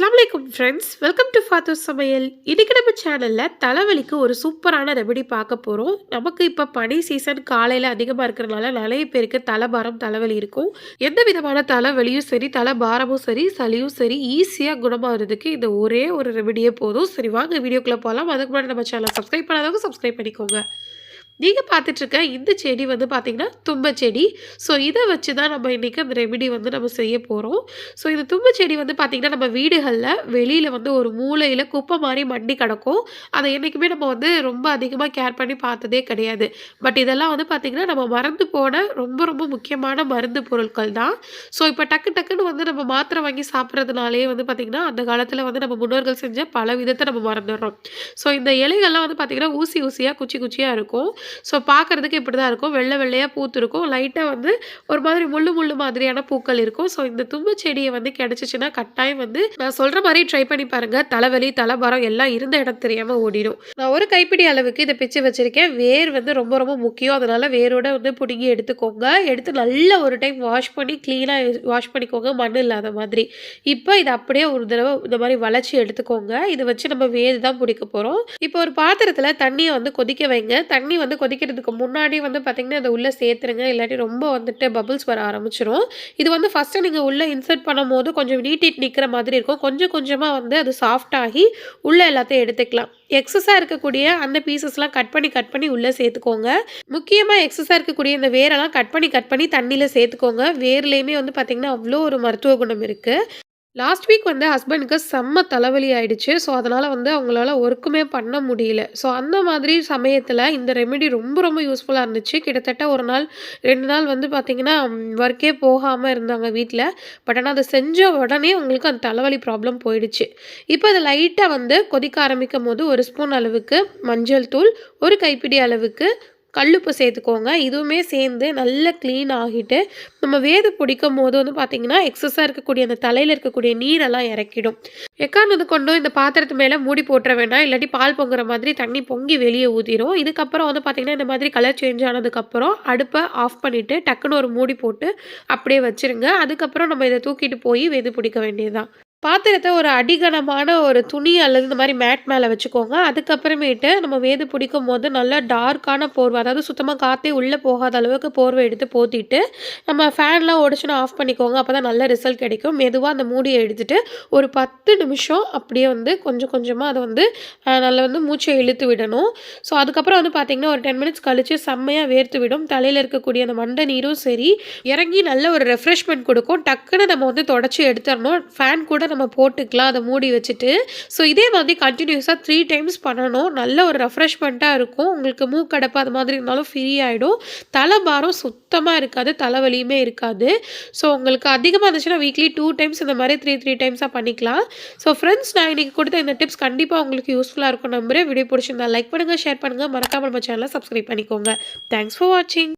வலைக்கம் friends welcome to father சமையல் இன்றைக்கி நம்ம சேனலில் தலைவலிக்கு ஒரு சூப்பரான ரெமெடி பார்க்க போகிறோம் நமக்கு இப்போ பனி சீசன் காலையில் அதிகமாக இருக்கிறனால நிறைய பேருக்கு தலைபாரம் தலைவலி இருக்கும். எந்த விதமான தலைவலியும் சரி தலைபாரமும் சரி சளியும் சரி ஈஸியாக குணமாகிறதுக்கு இந்த ஒரே ஒரு ரெமெடியே போதும். சரி வாங்க வீடியோக்குள்ளே போகலாம் அதுக்கு முன்னாடி நம்ம சேனலை சப்ஸ்கிரைப் பண்ணாதவங்க சப்ஸ்கிரைப் பண்ணிக்கோங்க. நீங்கள் பார்த்துட்ருக்க இந்த செடி வந்து பார்த்திங்கன்னா தும்பை செடி ஸோ இதை வச்சு தான் நம்ம இன்றைக்கி அந்த ரெமிடி வந்து நம்ம செய்ய போகிறோம் ஸோ இந்த தும்பை செடி வந்து பார்த்திங்கன்னா நம்ம வீடுகளில் வெளியில் வந்து ஒரு மூலையில் குப்பை மாதிரி மண்டி கிடக்கும். அதை என்றைக்குமே நம்ம வந்து ரொம்ப அதிகமாக கேர் பண்ணி பார்த்ததே கிடையாது. பட் இதெல்லாம் வந்து பார்த்திங்கன்னா நம்ம மறந்து போன ரொம்ப ரொம்ப முக்கியமான மருந்து பொருட்கள் தான். ஸோ இப்போ டக்கு டக்குன்னு வந்து நம்ம மாத்திரை வாங்கி சாப்பிட்றதுனாலே வந்து பார்த்திங்கன்னா அந்த காலத்தில் வந்து நம்ம முன்னோர்கள் செஞ்ச பல விதத்தை நம்ம மறந்துடுறோம். ஸோ இந்த இலைகள்லாம் வந்து பார்த்திங்கன்னா ஊசி ஊசியாக குச்சி குச்சியாக இருக்கும். ஸோ பார்க்குறதுக்கு இப்படி தான் இருக்கும். வெள்ளை வெள்ளையாக பூத்துருக்கும். லைட்டாக வந்து ஒரு மாதிரி முள்ளு முள்ளு மாதிரியான பூக்கள் இருக்கும். ஸோ இந்த தும்பு செடியை வந்து கிடச்சிச்சின்னா கட்டாயம் வந்து நான் சொல்கிற மாதிரி ட்ரை பண்ணி பாருங்கள் தலைவலி தலைபாரம் எல்லாம் இருந்த இடம் தெரியாமல் ஓடிடும். நான் ஒரு கைப்பிடி அளவுக்கு இதை பிச்சு வச்சுருக்கேன். வேர் வந்து ரொம்ப ரொம்ப முக்கியம். அதனால் வேரோட வந்து பிடுங்கி எடுத்துக்கோங்க. எடுத்து நல்லா ஒரு டைம் வாஷ் பண்ணி க்ளீனாக வாஷ் பண்ணிக்கோங்க. மண் இல்லாத மாதிரி. இப்போ இதை அப்படியே ஒரு தடவை இந்த மாதிரி வளைச்சி எடுத்துக்கோங்க. இதை வச்சு நம்ம வேர் தான் பிடிக்க போகிறோம் இப்போ ஒரு பாத்திரத்தில் தண்ணியை வந்து கொதிக்க வைங்க. தண்ணி வந்து கொதிக்கிறதுக்கு முன்னாடி வந்து பார்த்திங்கன்னா அதை உள்ளே சேர்த்துருங்க. இல்லாட்டி ரொம்ப வந்துட்டு பபுள்ஸ் வர ஆரம்பிச்சிடும் இது வந்து ஃபஸ்ட்டு நீங்கள் உள்ளே இன்சர்ட் பண்ணும்போது கொஞ்சம் நீட்டிட்டு நிற்கிற மாதிரி இருக்கும். கொஞ்சம் கொஞ்சமாக வந்து அது சாஃப்ட் ஆகி உள்ளே எல்லாத்தையும் எடுத்துக்கலாம். எக்ஸஸாக இருக்கக்கூடிய அந்த பீசஸ்லாம் கட் பண்ணி கட் பண்ணி உள்ளே சேர்த்துக்கோங்க. முக்கியமாக எக்ஸஸாக இருக்கக்கூடிய இந்த வேரெல்லாம் கட் பண்ணி கட் பண்ணி தண்ணியில் சேர்த்துக்கோங்க. வேர்லேயுமே வந்து பார்த்திங்கன்னா அவ்வளோ ஒரு மருத்துவ குணம் இருக்குது லாஸ்ட் வீக் வந்து ஹஸ்பண்டுக்கு செம்ம தலைவலி ஆயிடுச்சு. ஸோ அதனால் வந்து அவங்களால ஒர்க்குமே பண்ண முடியல. ஸோ அந்த மாதிரி சமயத்தில் இந்த ரெமெடி ரொம்ப ரொம்ப யூஸ்ஃபுல்லாக இருந்துச்சு. கிட்டத்தட்ட ஒரு நாள் ரெண்டு நாள் வந்து பார்த்திங்கன்னா ஒர்க்கே போகாமல் இருந்தாங்க வீட்டில் பட் ஆனால் அதை செஞ்ச உடனே அவங்களுக்கு அந்த தலைவலி ப்ராப்ளம் போயிடுச்சு. இப்போ அதை லைட்டாக வந்து கொதிக்க ஆரம்பிக்கும் போது ஒரு ஸ்பூன் அளவுக்கு மஞ்சள் தூள் ஒரு கைப்பிடி அளவுக்கு கல்லுப்பு சேர்த்துக்கோங்க. இதுவுமே சேர்ந்து நல்லா க்ளீன் ஆகிட்டு நம்ம வேது பிடிக்கும் போது வந்து பார்த்திங்கன்னா எக்ஸஸாக இருக்கக்கூடிய அந்த தலையில் இருக்கக்கூடிய நீரெல்லாம் இறக்கிடும். எக்காரணது கொண்டும் இந்த பாத்திரத்து மேலே மூடி போட்டுற வேண்டாம். இல்லாட்டி பால் பொங்குற மாதிரி தண்ணி பொங்கி வெளியே ஊற்றிடும் இதுக்கப்புறம் வந்து பார்த்திங்கன்னா இந்த மாதிரி கலர் சேஞ்ச் ஆனதுக்கப்புறம் அடுப்பை ஆஃப் பண்ணிவிட்டு டக்குன்னு ஒரு மூடி போட்டு அப்படியே வச்சுருங்க. அதுக்கப்புறம் நம்ம இதை தூக்கிட்டு போய் வெது பிடிக்க வேண்டியதுதான். பாத்திரத்தை ஒரு அடிகனமான ஒரு துணி அல்லது இந்த மாதிரி மேட் மேலே வச்சுக்கோங்க. அதுக்கப்புறமேட்டு நம்ம வேது பிடிக்கும் போது நல்லா டார்க்கான போர்வை அதாவது சுத்தமாக காற்றே உள்ளே போகாத அளவுக்கு போர்வை எடுத்து போத்திட்டு நம்ம ஃபேன்லாம் உடச்சுனா ஆஃப் பண்ணிக்கோங்க. அப்போ தான் நல்ல ரிசல்ட் கிடைக்கும். மெதுவாக அந்த மூடியை எடுத்துகிட்டு ஒரு பத்து நிமிஷம் அப்படியே வந்து கொஞ்சம் கொஞ்சமாக அதை வந்து நல்லா வந்து மூச்சை இழுத்து விடணும். ஸோ அதுக்கப்புறம் வந்து பார்த்திங்கன்னா ஒரு டென் மினிட்ஸ் கழித்து செம்மையாக வேர்த்து விடும். தலையில் இருக்கக்கூடிய அந்த மண்டை நீரும் சரி. இறங்கி நல்ல ஒரு ரெஃப்ரெஷ்மெண்ட் கொடுக்கும். டக்குன்னு நம்ம வந்து தொடச்சி எடுத்துடணும். ஃபேன் கூட நம்ம போட்டுக்கலாம் அதை மூடி வச்சுட்டு. ஸோ இதே மாதிரி கண்டினியூஸாக த்ரீ டைம்ஸ் பண்ணணும். நல்ல ஒரு ரெஃப்ரெஷ்மெண்ட்டாக இருக்கும். உங்களுக்கு மூக்கடப்பு அது மாதிரி இருந்தாலும் ஃப்ரீ ஆகிடும் தலைபாரம் சுத்தமாக இருக்காது தலைவலியுமே இருக்காது. ஸோ உங்களுக்கு அதிகமாக இருந்துச்சுன்னா வீக்லி டூ டைம்ஸ் இந்த மாதிரி த்ரீ த்ரீ டைம்ஸாக பண்ணிக்கலாம். ஸோ ஃப்ரெண்ட்ஸ் நான் இன்றைக்கி கொடுத்த இந்த டிப்ஸ் கண்டிப்பாக உங்களுக்கு யூஸ்ஃபுல்லாக இருக்கும் நம்புறேன். வீடியோ பிடிச்சிருந்தா லைக் பண்ணுங்கள் ஷேர் பண்ணுங்கள் மறக்காமல் நம்ம சேனலை சப்ஸ்கிரைப் பண்ணிக்கோங்க. தேங்க்ஸ் ஃபார் வாட்சிங்